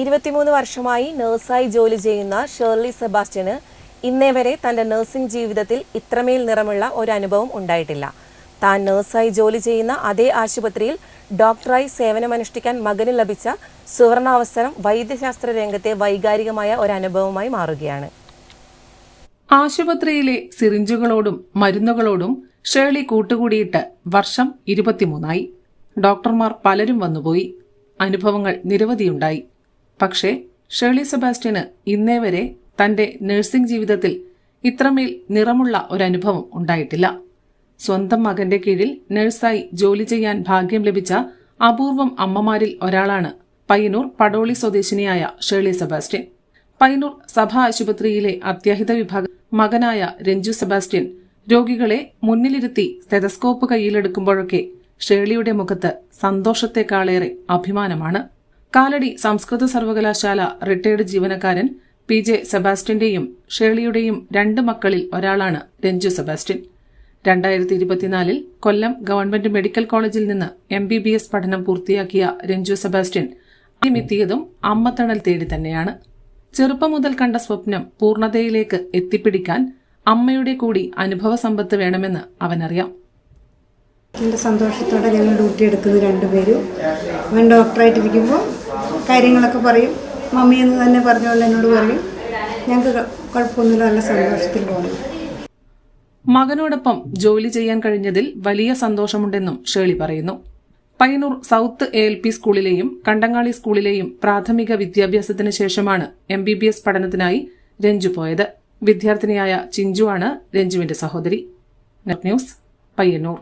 ഇരുപത്തിമൂന്ന് വർഷമായി നഴ്സായി ജോലി ചെയ്യുന്ന ഷേർലി സെബാസ്റ്റ്യന് ഇന്നേ വരെ തന്റെ നഴ്സിംഗ് ജീവിതത്തിൽ ഇത്രമേൽ നിറമുള്ള ഒരു അനുഭവം ഉണ്ടായിട്ടില്ല. താൻ നഴ്സായി ജോലി ചെയ്യുന്ന അതേ ആശുപത്രിയിൽ ഡോക്ടറായി സേവനമനുഷ്ഠിക്കാൻ മകന് ലഭിച്ച സുവർണാവസരം വൈദ്യശാസ്ത്ര രംഗത്തെ വൈകാരികമായ ഒരു അനുഭവമായി മാറുകയാണ്. ആശുപത്രിയിലെ സിറിഞ്ചുകളോടും മരുന്നുകളോടും ഷേളി കൂട്ടുകൂടിയിട്ട് വർഷം ഇരുപത്തിമൂന്നായി. ഡോക്ടർമാർ പലരും വന്നുപോയി. അനുഭവങ്ങൾ നിരവധിയുണ്ടായി. പക്ഷേ ഷേർലി സെബാസ്റ്റ്യന് ഇന്നേ വരെ തന്റെ നഴ്സിംഗ് ജീവിതത്തിൽ ഇത്രമേൽ നിറമുള്ള ഒരനുഭവം ഉണ്ടായിട്ടില്ല. സ്വന്തം മകന്റെ കീഴിൽ നഴ്സായി ജോലി ചെയ്യാൻ ഭാഗ്യം ലഭിച്ച അപൂർവം അമ്മമാരിൽ ഒരാളാണ് പയ്യന്നൂർ പടോളി സ്വദേശിനിയായ ഷേർലി സെബാസ്റ്റ്യൻ. പയ്യന്നൂർ സഭാ ആശുപത്രിയിലെ അത്യാഹിത വിഭാഗ മകനായ രഞ്ജു സെബാസ്റ്റ്യൻ രോഗികളെ മുന്നിലിരുത്തി സ്റ്റെതസ്കോപ്പ് കയ്യിലെടുക്കുമ്പോഴൊക്കെ ഷേർലിയുടെ മുഖത്ത് സന്തോഷത്തെക്കാളേറെ അഭിമാനമാണ്. കാലടി സംസ്കൃത സർവകലാശാല റിട്ടയർഡ് ജീവനക്കാരൻ പി ജെ സെബാസ്റ്റ്യന്റെയും ഷേർലിയുടെയും രണ്ട് മക്കളിൽ ഒരാളാണ് രഞ്ജു സെബാസ്റ്റ്യൻ. രണ്ടായിരത്തി ഇരുപത്തിനാലിൽ കൊല്ലം ഗവൺമെന്റ് മെഡിക്കൽ കോളേജിൽ നിന്ന് എം ബി ബി എസ് പഠനം പൂർത്തിയാക്കിയ രഞ്ജു സെബാസ്റ്റ്യൻ ആദ്യമെത്തിയതും അമ്മത്തണൽ തേടി തന്നെയാണ്. ചെറുപ്പം മുതൽ കണ്ട സ്വപ്നം പൂർണതയിലേക്ക് എത്തിപ്പിടിക്കാൻ അമ്മയുടെ കൂടി അനുഭവ സമ്പത്ത് വേണമെന്ന് അവനറിയാം. സന്തോഷത്തോടെ ഞങ്ങൾ ഡ്യൂട്ടി എടുക്കുന്നത് രണ്ടുപേരും. അവൻ ഡോക്ടറായിട്ടിരിക്കുമ്പോൾ കാര്യങ്ങളൊക്കെ പറയും. മമ്മി എന്ന് തന്നെ പറഞ്ഞുകൊണ്ട് എന്നോട് പറയും. ഞങ്ങൾക്ക് കുഴപ്പമൊന്നുമില്ല നല്ല സന്തോഷത്തിൽ പോകുന്നു. മകനോടൊപ്പം ജോലി ചെയ്യാൻ കഴിഞ്ഞതിൽ വലിയ സന്തോഷമുണ്ടെന്നും ഷേളി പറയുന്നു. Payyannur south A L P സ്കൂളിലെയും Kandangali സ്കൂളിലെയും പ്രാഥമിക വിദ്യാഭ്യാസത്തിന് ശേഷമാണ് എം ബി ബി എസ് പഠനത്തിനായി രഞ്ജു പോയത്. വിദ്യാർത്ഥിനിയായ ചിഞ്ചു ആണ് രഞ്ജുവിന്റെ സഹോദരി. ന്യൂസ് പയ്യന്നൂർ.